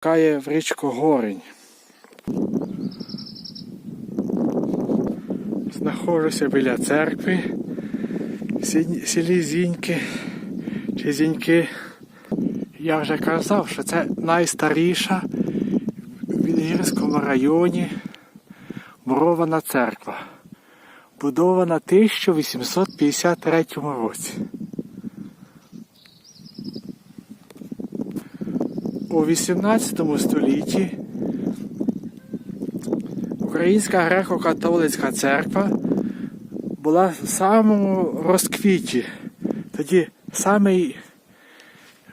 Кає в річку Горень. Знаходжуся біля церкви селі Зіньки чи Зіньки. Я вже казав, що це найстаріша в Відгірському районі мурована церква, будована в 1853 році. У 18 столітті Українська греко-католицька церква була в самому розквіті. Тоді самий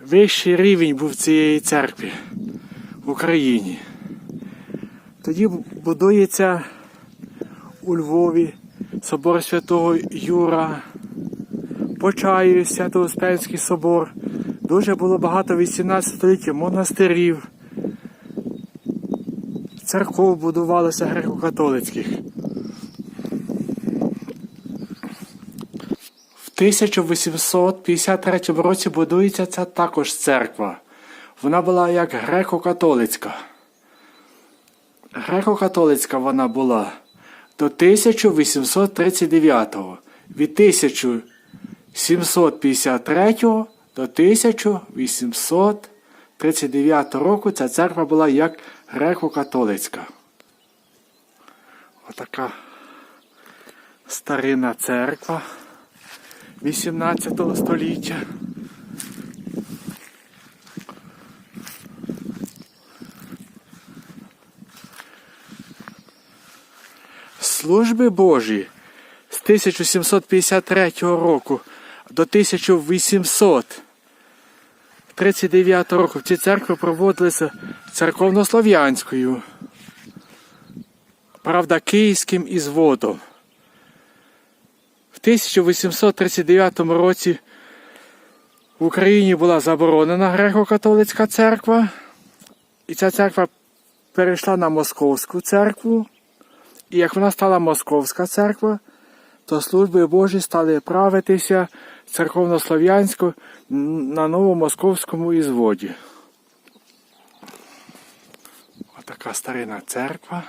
вищий рівень був цієї церкви в Україні. Тоді будується у Львові собор святого Юра, Почаїв, Свято-Успенський собор. Дуже було багато в 18 столітті монастирів, церков будувалося греко-католицьких. В 1853 році будується ця також церква. Вона була як греко-католицька. Греко-католицька вона була до 1839 від 1753 до 1839 року ця церква була як греко-католицька. Отака старинна церква 18 століття. Служби Божі з 1753 року до 1839 року в цій церкві проводилися церковнослов'янською, правда, київським ізводом. В 1839 році в Україні була заборонена греко-католицька церква, і ця церква перейшла на Московську церкву. І як вона стала Московська церква, то служби Божі стали правитися церковнослов'янсько на новомосковському ізводі. Отака старина церква.